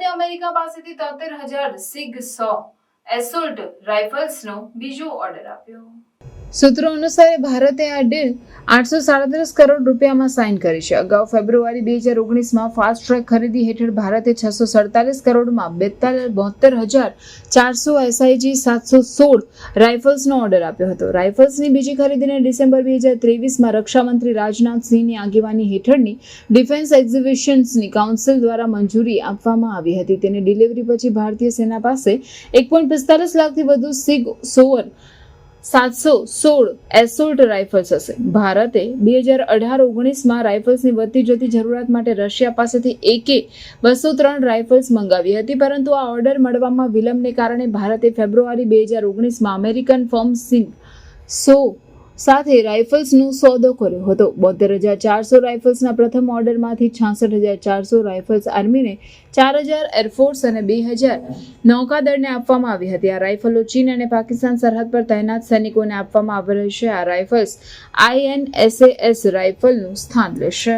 ભારતે અમેરિકા પાસેથી તોતેર હજાર સિગ સો એસોલ્ટ રાઇફલ્સનો બીજો ઓર્ડર આપ્યો. સૂત્રો અનુસાર ભારતે આ ડીલ આઠસો સાડત્રીસ કરોડ રૂપિયામાં સાઇન કરી છે. અગાઉ ફેબ્રુઆરી બે હજાર ઓગણીસમાં ફાસ્ટ ટ્રેક ખરીદી હેઠળ ભારતે છસો સડતાલીસ કરોડમાં બેતાલીસ બોતેર હજાર ચારસો એસઆઈજી સાતસો સોળ રાઇફલ્સનો ઓર્ડર આપ્યો હતો. રાઇફલ્સની બીજી ખરીદીને ડિસેમ્બર બે હજાર ત્રેવીસમાં રક્ષામંત્રી રાજનાથસિંહની આગેવાની હેઠળની ડિફેન્સ એક્ઝિબિશન્સની કાઉન્સિલ દ્વારા મંજૂરી આપવામાં આવી હતી. તેની ડિલિવરી પછી ભારતીય સેના પાસે એક પોઈન્ટ પિસ્તાલીસ લાખથી વધુ સિગ સોવર સાતસો સોળ એસોલ્ટ રાઇફલ્સ હશે. ભારતે બે હજાર અઢાર ઓગણીસમાં રાઇફલ્સની વધતી જતી જરૂરિયાત માટે રશિયા પાસેથી એકે બસો ત્રણ રાઇફલ્સ મંગાવી હતી, પરંતુ આ ઓર્ડર મળવામાં વિલંબને કારણે ભારતે ફેબ્રુઆરી બે હજાર ઓગણીસમાં અમેરિકન ફર્મ સિંગ સો સાથે રાઇફલ્સનો સોદો કર્યો હતો. બોતેર હજાર ચારસો રાઇફલ્સના પ્રથમ ઓર્ડરમાંથી છાસઠ હજાર ચારસો રાઇફલ્સ આર્મીને ચાર હજાર એરફોર્સ અને બે હજાર નૌકાદળને આપવામાં આવી હતી. આ રાઇફલો ચીન અને પાકિસ્તાન સરહદ પર તૈનાત સૈનિકોને આપવામાં આવી રહેશે આ રાઇફલ્સ આઈએનએસએએસ રાઇફલનું સ્થાન લેશે.